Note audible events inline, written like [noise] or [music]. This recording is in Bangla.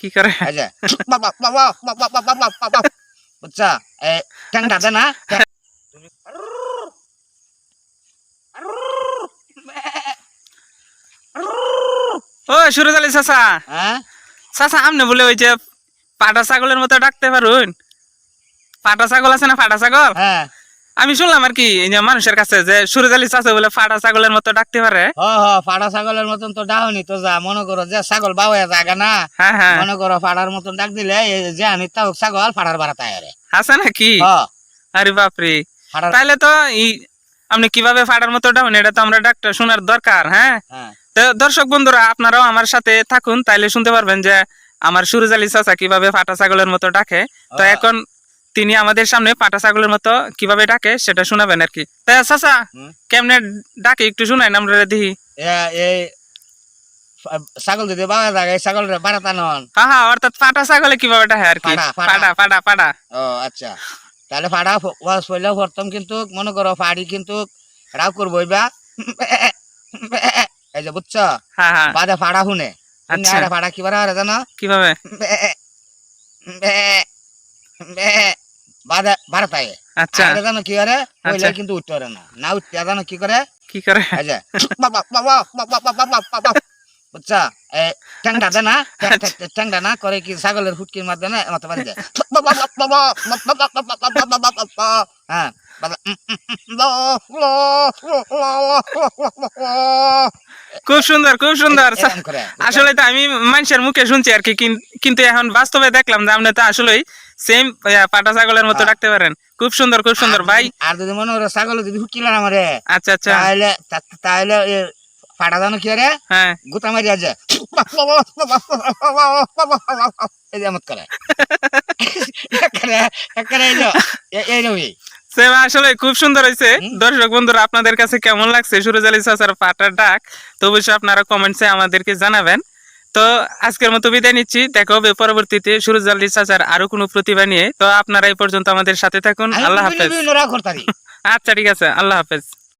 কি করে বুঝছা এই ট্যাংটা না ও সুরজ আলী চাচা হ্যাঁ চাচা আমনে বলে ওই যে পাটা ছাগলের মতো ডাকতে পারুন পাটা ছাগল আছে না ফাটা ছাগল হ্যাঁ আমি শুনলাম আর কি মানুষের কাছে যে সুরজ আলী চাচা বলে ফাটা ছাগলের মতো ডাকতে পারে। হ ছাগলের মতন তো ডাউনি তো যা মনে করো যে ছাগল বাউয়া জায়গা না। হ্যাঁ হ্যাঁ। মনে করো ফাড়ার মতন ডাক দিলে যে আনি তাও ছাগল ফাড়ার বাড়াতে আরে আছে নাকি? আরে বাপরে। তাইলে তো আপনি কীভাবে ফাটার মতো ডাউন এটা তো আমরা ডাক্তার শোনার দরকার হ্যাঁ? হ্যাঁ। তো দর্শক বন্ধুরা আপনারাও আমার সাথে থাকুন তাইলে শুনতে পারবেন যে আমার সুরজ আলী চাচা কীভাবে ফাটা ছাগলের মতো ডাকে। তো এখন তিনি আমাদের সামনে পাটা ছাগলের মতো কীভাবে ডাকে সেটা শোনাবেন আর কি। তাই চাচা কেমনে ডাকে একটু শুনাই আমরা দেখি ছাগল যদি হ্যাঁ হ্যাঁ অর্থাৎ কীভাবে ডাকে আর কি। ও আচ্ছা। তাহলে ফাড়া পড়লেও কিন্তু মনে করো ফাড়ি কিন্তু রাও করব বা। এই যে বুঝছ? বাদে ফাড়া শুনে। আচ্ছা। ফাড়া কি বাড়া জানো? কীভাবে? বাড়াতায় আচ্ছা জানো কি করে কইলে আচ্ছা। কিন্তু উঠতে পারে না উঠতে জানো কি করে কি করে বুঝছা ট্যাংটা দে আচ্ছা। ট্যাংটা করে কি ছাগলের ফুটকির মাধ্যমে পারি যায় হ্যাঁ। খুব সুন্দর খুব সুন্দর আসলে তো আমি মানুষের মুখে শুনছি আর কি কিন্তু এখন বাস্তবে দেখলাম যে আপনি তো আসলেই সেম পাটা ছাগলের মতো। ডাকতে পারেন। খুব সুন্দর খুব সুন্দর। ভাই আর যদি মনে করো ছাগল যদি ফুটকিলেন আমারে আচ্ছা আচ্ছা। তাহলে তাহলে ফাটা জানো কি রে হ্যাঁ। গুতা মারি আছে এই যে করে। আসলে খুব সুন্দর হয়েছে দর্শক বন্ধুরা আপনাদের কাছে কেমন লাগছে? সুরজ আলী চাচার পাটার ডাক তো অবশ্যই আপনারা কমেন্টসে আমাদেরকে জানাবেন। তো আজকের মতো বিদায় নিচ্ছি। দেখো হবে পরবর্তীতে। সুরজ আলী চাচার আরও কোনো প্রতিভা নিয়ে। তো আপনারা এই পর্যন্ত আমাদের সাথে থাকুন। আল্লাহ হাফেজ। [laughs] আচ্ছা ঠিক আছে। আল্লাহ হাফেজ।